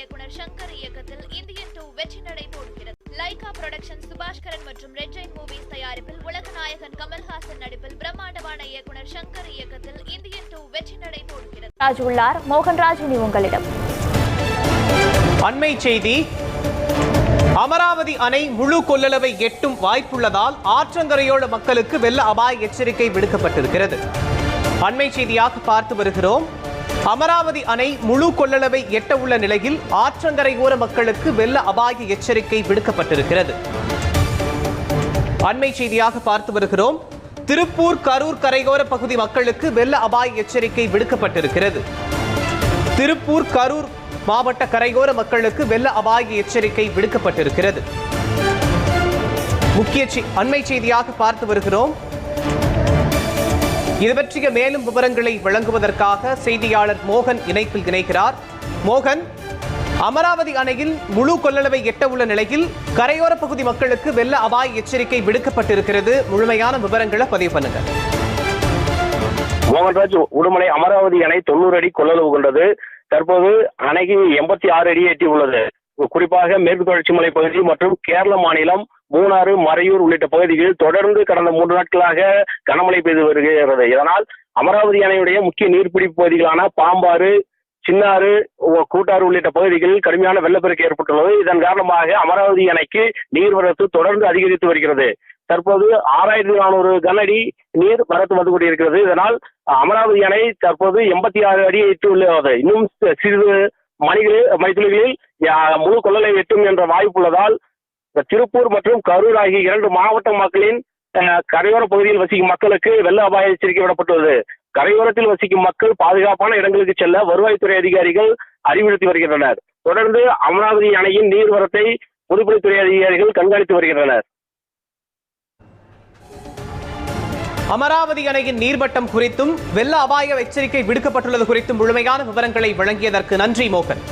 இயக்குனர் சங்கர் இயக்கத்தில் Indian two வெற்றி நடை போடுகிறது. லைகா புரொடக்ஷன் சுபாஷ்கரன் மற்றும் ரெட் ஜெயின் மூவிஸ் தயாரிப்பில் உலக நாயகன் கமல்ஹாசன் நடிப்பில் பிரம்மாண்டமான இயக்குனர் சங்கர் இயக்கத்தில் இந்தியன் டூ வெற்றி நடை போடுகிறது. ராஜ் உள்ளார். மோகன்ராஜ் இனி உங்களிடம். அண்மை செய்தி. அமராவதி அணை முழு கொள்ளளவை எட்டும் வாய்ப்புள்ளதால் ஆற்றங்கரையோர மக்களுக்கு வெள்ள அபாய எச்சரிக்கை விடுக்கப்பட்டிருக்கிறது. அண்மை செய்தியாக பார்த்து வருகிறோம். அமராவதி அணை முழு கொள்ளளவை எட்ட உள்ள நிலையில் ஆற்றங்கரையோர மக்களுக்கு வெள்ள அபாய எச்சரிக்கை விடுக்கப்பட்டிருக்கிறது. அண்மை செய்தியாக பார்த்து வருகிறோம். திருப்பூர் கரூர் கரையோர பகுதி மக்களுக்கு வெள்ள அபாய எச்சரிக்கை விடுக்கப்பட்டிருக்கிறது. திருப்பூர் கரூர் மாவட்ட கரையோர மக்களுக்கு வெள்ள அபாய எச்சரிக்கை விடுக்கப்பட்டிருக்கிறது. முக்கிய அண்மை செய்தியாக பார்த்து வருகிறோம். இது பற்றிய மேலும் விவரங்களை வழங்குவதற்காக செய்தியாளர் மோகன் இணைப்பில் இணைக்கிறார் மோகன் அமராவதி அணையில் முழு கொள்ளளவை எட்ட உள்ள நிலையில் கரையோர பகுதி மக்களுக்கு வெள்ள அபாய எச்சரிக்கை விடுக்கப்பட்டிருக்கிறது. முழுமையான விவரங்களை பதிவு பண்ணுங்க மோகன்ராஜ் உடுமலை அமராவதி அணை தொண்ணூறு அடி கொள்ளளவு கொண்டது. தற்போது அணைக்கு எண்பத்தி ஆறு அடி எட்டி உள்ளது குறிப்பாக மேற்கு தொடர்ச்சி மலை பகுதி மற்றும் கேரள மாநிலம் மூணாறு மறையூர் உள்ளிட்ட பகுதிகளில் தொடர்ந்து கடந்த மூன்று நாட்களாக கனமழை பெய்து வருகிறது. இதனால் அமராவதி அணையுடைய முக்கிய நீர்பிடிப்பு பகுதிகளான பாம்பாறு சின்னாறு ஓ- கூட்டாறு உள்ளிட்ட பகுதிகளில் கடுமையான வெள்ளப்பெருக்கு ஏற்பட்டுள்ளது. இதன் காரணமாக அமராவதி அணைக்கு நீர்வரத்து தொடர்ந்து அதிகரித்து வருகிறது. தற்போது ஆறாயிரத்தி நானூறு கனஅடி நீர் வரத்து வந்து கொண்டிருக்கிறது. இதனால் அமராவதி அணை தற்போது எண்பத்தி ஆறு அடியை எட்டு உள்ளது. இன்னும் சிறிது மணிகளில் மணித்துளிகளில் முழு கொள்ளலை எட்டும் என்ற வாய்ப்பு உள்ளதால் இந்த திருப்பூர் மற்றும் கரூர் ஆகிய இரண்டு மாவட்ட மக்களின் கரையோர பகுதியில் வசிக்கும் மக்களுக்கு வெள்ள அபாய எச்சரிக்கை விடப்பட்டுள்ளது. கரையோரத்தில் வசிக்கும் மக்கள் பாதுகாப்பான இடங்களுக்கு செல்ல வருவாய்த்துறை அதிகாரிகள் அறிவுறுத்தி வருகின்றனர். தொடர்ந்து அமராவதி அணையின் நீர்வரத்தை பொதுப்பணித்துறை அதிகாரிகள் கண்காணித்து வருகின்றனர். அமராவதி அணையின் நீர்மட்டம் குறித்தும் வெள்ள அபாய எச்சரிக்கை விடுக்கப்பட்டுள்ளது குறித்தும் முழுமையான விவரங்களை வழங்கியதற்கு நன்றி மோகன்.